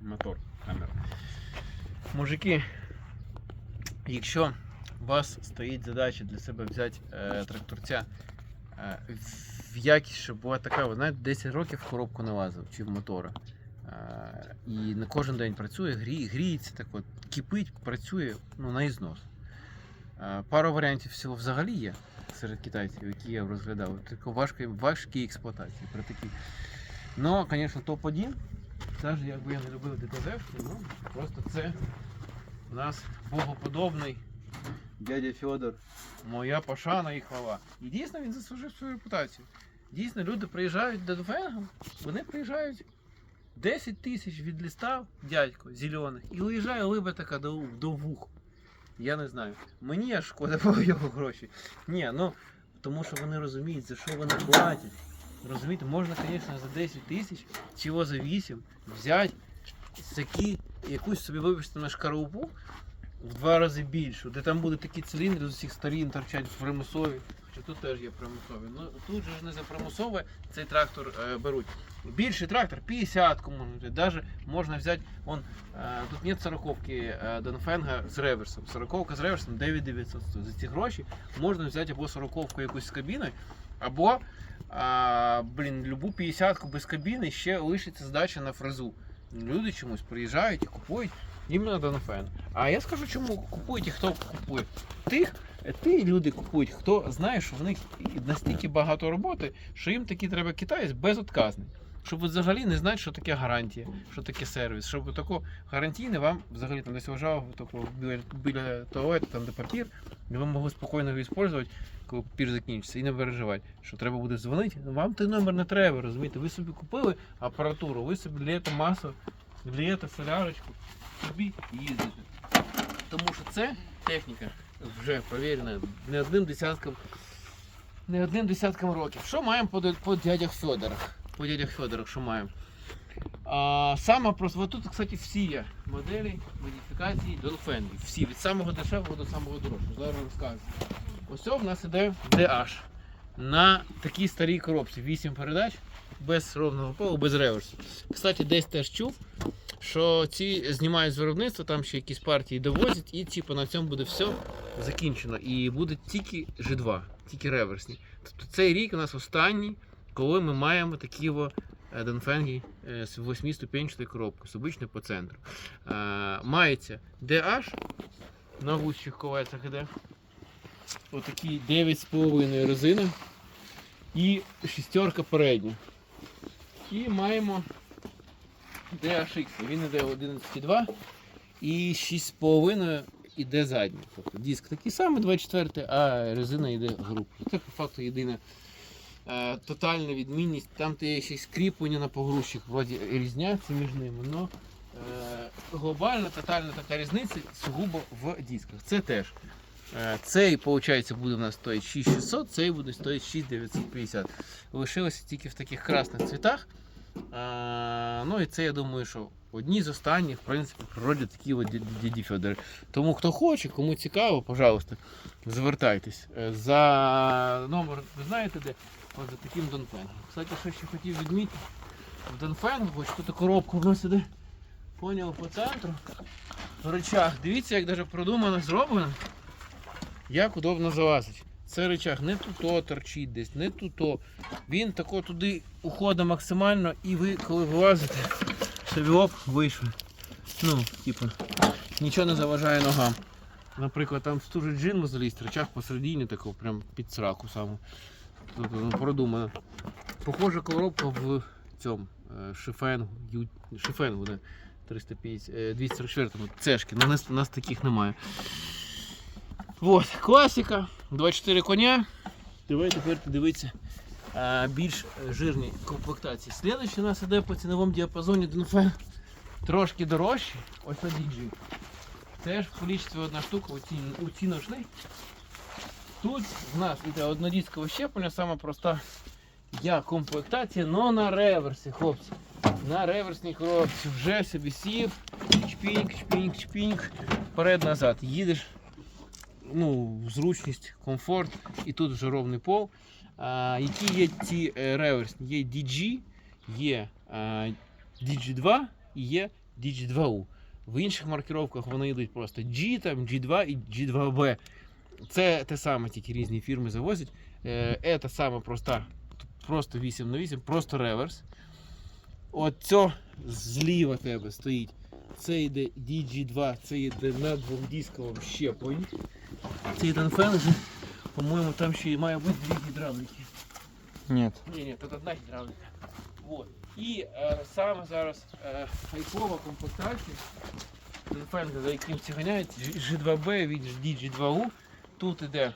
мотор камера. Мужики, якщо у вас стоїть задача для себе взяти е, тракторця е, в якість, щоб була така, ви знаєте, 10 років в коробку не лазив чи в мотора. Е, і не кожен день працює, грі, гріється так от, кипить, працює ну, на ізнос. Е, пару варіантів всього взагалі є серед китайців, які я розглядав. Тільки важкій, важкій експлуатації. При такій. Ну, звісно, топ-1, навіть якби я не любив ДТЗ, ну, просто це у нас богоподобний дядя Федор. Моя пошана і хвала. І дійсно він заслужив свою репутацію. Дійсно, люди приїжджають до Фенгам, вони приїжджають 10 тисяч відлістав дядько зелених і виїжджає либа така до, до вух. Я не знаю. Мені аж шкода було його гроші. Ні, ну тому що вони розуміють, за що вони платять. Розумієте, можна, звісно, за 10 тисяч чи за 8 взяти такі, якусь собі вибачте на шкарупу в два рази більшу, де там будуть такі циліндри з усіх сторін торчать примусові. Хоча тут теж є примусові. Ну тут же ж не за примусове цей трактор е, беруть. Більший трактор 50-ку можна взяти. Даже можна взяти, он, е, тут нет 40-ки е, Донфенга з реверсом. 40-ка з реверсом 9900. За ці гроші можна взяти або 40-ку якусь з кабіною, або а, блін, любу 50-ку без кабіни ще лишиться здача на фрезу. Люди чомусь приїжджають і купують іменно Донфен. А я скажу, чому купують і хто купує. Тих, ті люди купують, хто знає, що в них настільки багато роботи, що їм таки треба китаєць безотказний. Щоб ви взагалі не знати, що таке гарантія, що таке сервіс, щоб тако гарантійне вам взагалі там десь лежав тако, біля, біля туалету, там де папір, і ви могли спокійно його використовувати, коли папір закінчиться, і не переживати, що треба буде дзвонити. Вам той номер не треба, розумієте? Ви собі купили апаратуру, ви собі літо масу, літо солярочку, собі їздите. Тому що це техніка вже провірена не одним десятком, не одним десятком років. Що маємо по, по дядях Федорах? По дядях Федорах, що маємо? А, саме просто, тут, кстати, всі є моделі, модифікації Донфенги. Всі, від самого дешевого до самого дорожчого. Зараз розказую. Ось о, в нас іде DH. На такій старій коробці. 8 передач, без ровного полу, без реверсу. Кстати, десь теж чув, що ці знімають з виробництва, там ще якісь партії довозять, і типу, на цьому буде все закінчено. І буде тільки G2, тільки реверсні. Тобто цей рік у нас останній, коли ми маємо такі е, Донфенги е, з 8-ступенчатою коробкою, з обичною по центру. Е, Мається DH на вущих колесах іде. Отакі 9,5 резини і шістерка передня. І маємо DHX. Він іде 11,2 і 6,5 іде задній. Тобто диск такий самий 24, а резина йде група. Це по факту єдина е, тотальна відмінність. Там є ще й скріплення на погрузчик, вроді різняться між ними, Но е, глобальна тотальна така різниця сугубо в дисках. Це теж. Е, Цей, виходить, буде у нас стоїть 6600, цей буде стоїть 6950. Лишилося тільки в таких красних цвітах. Ну і це я думаю, що одні з останніх, в принципі, природі такі от діді Федори. Тому хто хоче, кому цікаво, пожалуйста, звертайтесь. Е, За номер, ви знаєте де? От за таким Донфенгом. Кстати, що ще хотів відмітити, в Донфенгу, ось тут коробка в нас іде. Поняв по центру. В речах. Дивіться, як даже продумано зроблено. Як удобно залазить. Це речах не тут торчить десь, не тут. Він тако туди уходить максимально, і ви, коли вилазите, собі оп, вийшли. Ну, типу, нічого не заважає ногам. Наприклад, там в ту же залізти, речах посередині такого, прям під сраку саму. Тобто, ну, продумано. Похожа коробка в цьому е, шифенгу, шифенгу, да, 350, е, 244 цешки. У нас, у нас таких немає. Вот, класика, 24 коня. Давай тепер подивитися а, більш е, жирні комплектації. Слідуючий у нас іде по ціновому діапазоні Донфен трошки дорожче. Ось на DG. Теж в кількості одна штука у ці. Тут в нас іде однодіскове щеплення, сама проста я комплектація, но на реверсі, хлопці. На реверсній коробці вже собі сів, чпіньк, чпіньк, чпіньк, вперед-назад. Їдеш ну, зручність, комфорт і тут вже ровний пол. А, які є ці е, реверсні? Є DG, є а, DG2 і є DG2U. В інших маркировках вони йдуть просто G, там, G2 і G2B. Це те саме, тільки різні фірми завозять. Е, Це саме проста, просто 8 на 8, просто реверс. Оцьо зліва тебе стоїть. Це йде DG2, це йде на двохдисковому щепленні. Цей Донфен вже, по-моєму, там ще й має бути дві гідравліки. Нет. Ні, ні, тут одна гідравліка. Вот. І е, саме зараз е, хайпова комплектація Донфенга, за яким всі ганяють, G2B від DG2U. Тут іде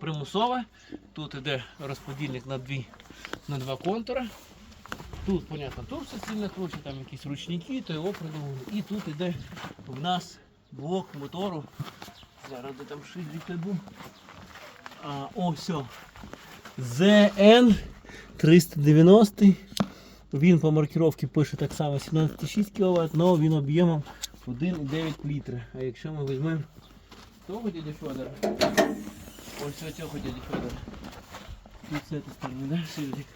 примусове, тут іде розподільник на, дві, на два контура. Тут, понятно, тут все сильно круче, там якісь ручники, то його придумали. І тут іде в нас блок мотору. Зараз де там шильдик був. А, о, все. ZN 390. Він по маркировці пише так само 17,6 кВт, але він об'ємом 1,9 літри. А якщо ми візьмемо того дядя Федора, ось цього дядя Федора. Тут з цієї сторони, да, шильдик.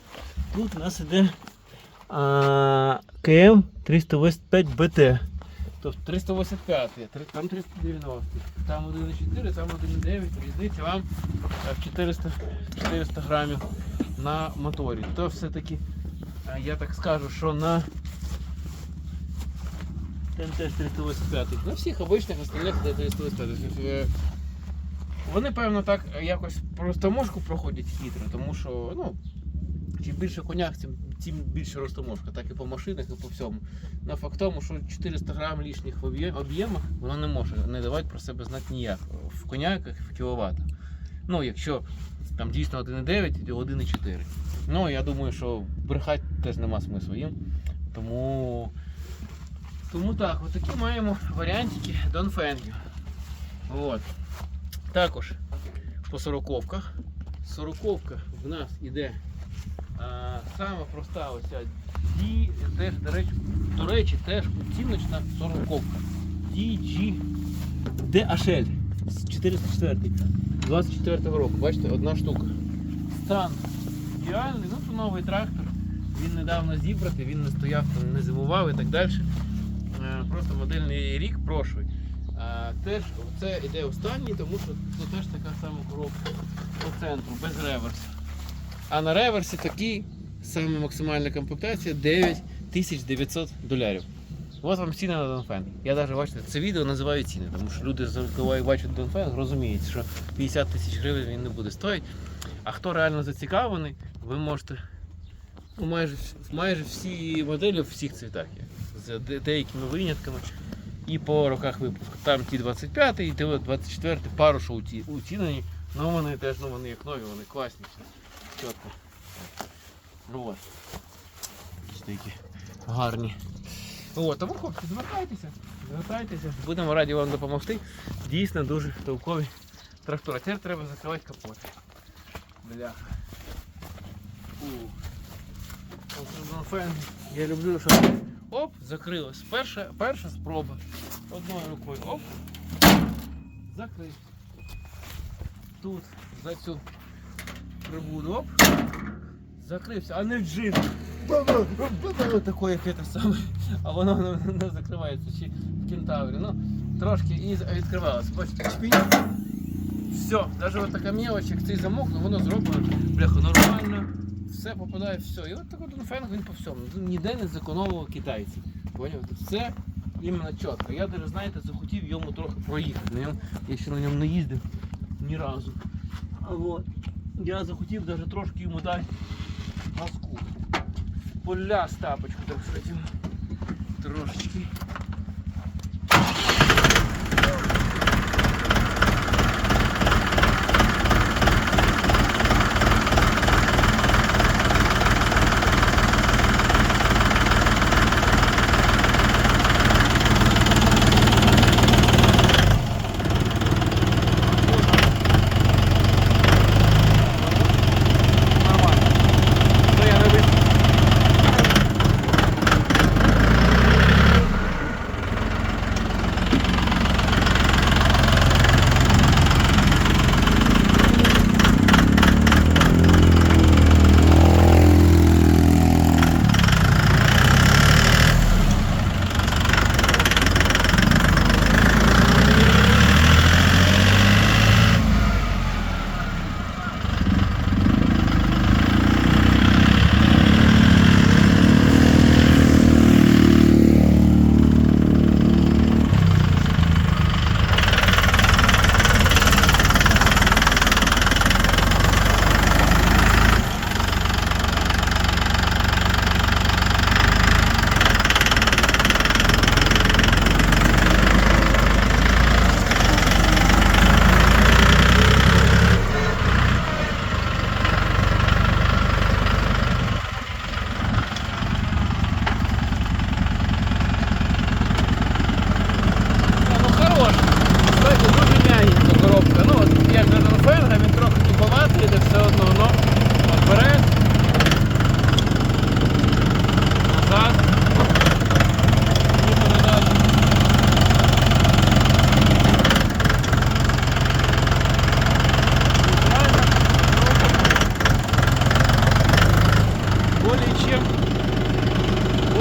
Тут у нас іде КМ 385 БТ. Тобто 385, там 390, там 1,4, там 1,9, різниця вам е, в 400, 400 грамів на моторі. То все-таки, е, я так скажу, що на ТНТ 385, на всіх обичних остальних ТНТ 385. е, Вони, певно, так якось розтаможку проходять хитро, тому що, ну, чим більше коняк, тим, тим більше розтаможка, так і по машинах, і по всьому. На факт тому, що 400 грам лишніх в об'ємах воно не може не давати про себе знати ніяк в коняках і в кіловатах. Ну, якщо там дійсно 1,9 і 1,4. Ну, я думаю, що брехати теж нема смислу їм. Тому, тому так, от такі маємо варіантики Донфенгів. От. Також по сороковках. Сороковка в нас іде саме проста оця D, теж, до речі, до речі, теж оціночна сороковка. DG DHL 404 24 року. Бачите, одна штука. Стан ідеальний, ну це новий трактор. Він недавно зібратий, він не стояв, там, не зимував і так далі. Е, Просто модельний рік прошлий. А, теж це йде останній, тому що це теж така сама коробка по центру, без реверсу. А на реверсі такий саме максимальна комплектація 9900 долярів. Ось вам ціни на Донфен. Я навіть бачите, це відео називаю ціни, тому що люди, коли бачать Донфен, розуміють, що 50 тисяч гривень він не буде стоїти. А хто реально зацікавлений, ви можете ну, майже, майже всі моделі в всіх цвітах є. З деякими винятками. І по роках випуску. Там ті 25 і ті 24 пару що уцінені. Ну вони теж ну, вони як нові, вони класні. Чітко. От. Такі гарні. От, тому хлопці, звертайтеся, звертайтеся, будемо раді вам допомогти. Дійсно дуже толкові трактори. Тепер треба закривати капот. Бляха. Я люблю, що оп, закрилось. Перша, перша спроба. Одною рукою оп. Закрив. Тут за цю прибуду оп. Закрився, а не в джин. Такое яке те саме. А воно не, не закривається чи в кентаврі. Ну, трошки і відкривалося. Бачите. Все, навіть от така мелочь, як цей замок, ну воно зроблено бляха нормально. Все попадає, все. І от такий Донфенг він по всьому. Ніде не зекономував китайці. Поняв? Все іменно чітко. Я навіть, знаєте, захотів йому трохи проїхати. На ньому, я ще на ньому не їздив ні разу. А от, я захотів даже трошки йому дати газку. Поля з тапочку, так сказати. Трошечки.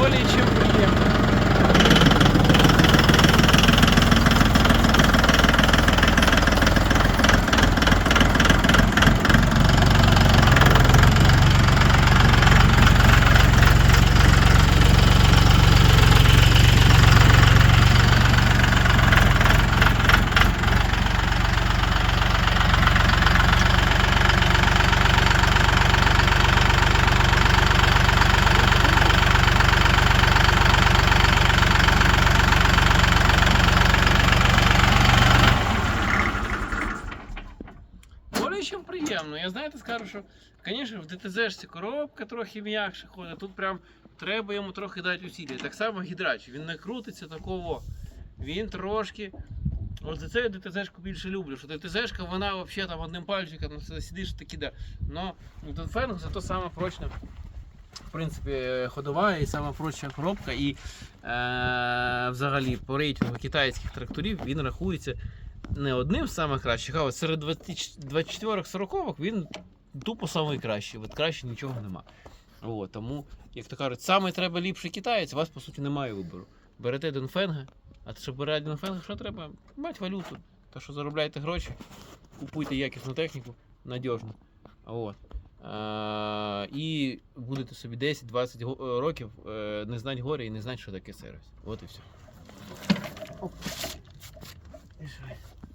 более чем приємно. Що, звісно, в ДТЗ коробка трохи м'якше ходить. Тут прям треба йому трохи дати усилля. Так само гідрач, він не крутиться такого. Він трошки. От за це я ДТЗ-шку більше люблю. Що ДТЗ-шка, вона взагалі там одним пальчиком ну, сидиш таки да. Но Донфенг зато саме прочна. В принципі, ходова і сама прочна коробка. І е, взагалі по рейтингу китайських тракторів він рахується не одним з самих кращих, а серед 24-40 він тупо найкращий. От краще нічого нема. От, тому, як то кажуть, саме треба ліпший китаєць, у вас по суті немає вибору. Берете Донфенга, а щоб брати Донфенга, що треба? Мать валюту. То що заробляєте гроші, купуйте якісну техніку, надіжну. От. А, і будете собі 10-20 років е, не знати горя і не знати, що таке сервіс. От і все.